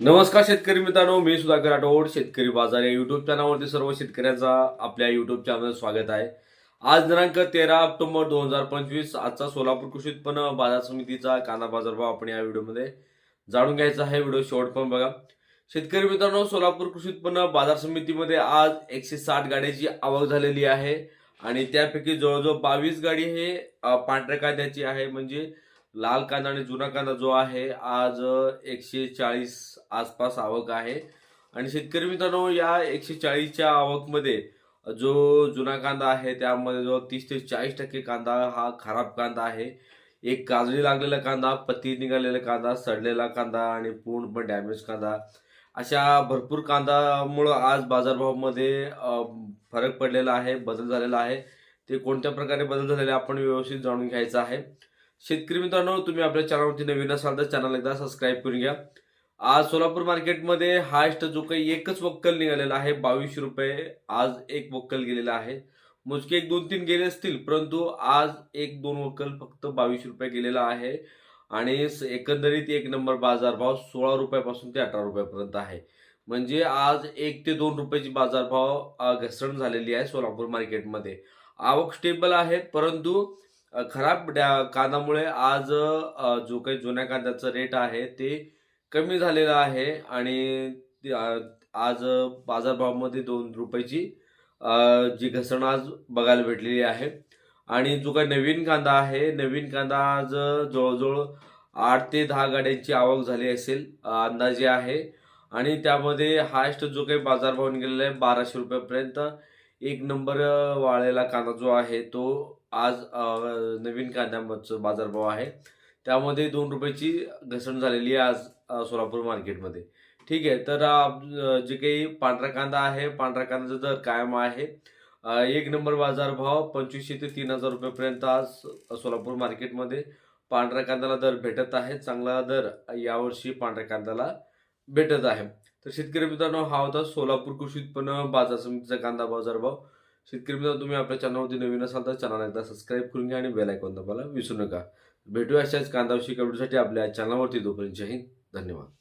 नमस्कार शेतकरी मित्रांनो मी सुधाकर राठोड शेतकरी बाजार या युट्यूब चॅनलवरती सर्व शेतकऱ्यांचा आपल्या युट्यूब चॅनल स्वागत आहे. आज दिनांक तेरा ऑक्टोबर दोन हजार पंचवीस आजचा सोलापूर कृषी उत्पन्न बाजार समितीचा कांदा बाजारभाव आपण या व्हिडिओमध्ये जाणून घ्यायचा आहे. व्हिडिओ शेवट पण बघा. शेतकरी मित्रांनो सोलापूर कृषी उत्पन्न बाजार समितीमध्ये आज एकशे साठ गाड्याची आवक झालेली आहे. आणि त्यापैकी जवळजवळ बावीस गाडी हे पांढऱ्या कांद्याची आहे. म्हणजे लाल कांदा आणि जुना कांदा जो आहे आज एकशे चाळीस आसपास आवक आहे. आणि शेतकरी मित्रांनो या एकशे चाळीसच्या आवकमध्ये जो जुना कांदा आहे त्यामध्ये जो तीस ते चाळीस टक्के कांदा हा खराब कांदा आहे. एक काजळी लागलेला कांदा पत्ती निघालेला कांदा सडलेला कांदा आणि पूर्णपणे डॅमेज कांदा. अशा भरपूर कांदामुळं आज बाजारभावामध्ये फरक पडलेला आहे बदल झालेला आहे. ते कोणत्या प्रकारे बदल झालेले आपण व्यवस्थित जाणून घ्यायचं आहे. शेतकरी मित्रांनो तुम्ही आपल्या चॅनलवरती नवीन असाल तर चॅनल एकदा सबस्क्राईब करून घ्या. आज सोलापूर मार्केटमध्ये हायस्ट जो काही एकच वक्कल निघालेला आहे बावीसशे रुपये. आज एक वक्कल गेलेला आहे. मोजके एक दोन तीन गेले असतील परंतु आज एक दोन वक्कल फक्त बावीस रुपये गेलेला आहे. आणि स- एकंदरीत एक नंबर बाजारभाव सोळा रुपयापासून ते अठरा रुपयापर्यंत आहे. म्हणजे आज एक ते दोन रुपयाची बाजारभाव घसरण झालेली आहे सोलापूर मार्केटमध्ये. आवक स्टेबल आहेत परंतु खराब डॅ- कांदामुळे आज जो काही जुन्या कांद्याचं रेट आहे ते कमी झालेला आहे आणि आज बाजारभावामध्ये दोन रुपयाची जी घसरण आज बघायला भेटलेली आहे. आणि जो काही नवीन कांदा आहे नवीन कांदा आज जवळजवळ आठ ते दहा गाड्यांची आवक झाली असेल अंदाजे आहे. आणि त्यामध्ये हायस्ट जो काही बाजारभाव निघालेला आहे बाराशे रुपयापर्यंत. एक नंबर वाळलेला कांदा जो आहे तो आज नवीन कांद्याचा बाजारभाव आहे. त्यामध्ये दोन रुपयाची घसरण झालेली आहे आज सोलापूर मार्केटमध्ये. ठीक आहे तर जे काही पांढरा कांदा आहे पांढरा कांद्याचा दर कायम आहे. एक नंबर बाजारभाव पंचवीसशे ते तीन हजार रुपयेपर्यंत आज सोलापूर मार्केटमध्ये पांढऱ्या कांद्याला दर भेटत आहे. चांगला दर यावर्षी पांढऱ्या कांद्याला भेटत आहे. तर शेतकरी मित्रांनो हा होता सोलापूर कृषी उत्पन्न बाजार समितीचा कांदा बाजारभाव शेतकरी मित्रांनो तुम्ही आपल्या चॅनलवरती नवीन असाल तर चॅनल एकदा सबस्क्राईब करून घ्या आणि बेल आयकॉन दाबायला विसरू नका. भेटूया अशाच कांदा विषयी कमेंटसाठी आपल्या चॅनलवरती. तोपर्यंत जय हिंद. धन्यवाद.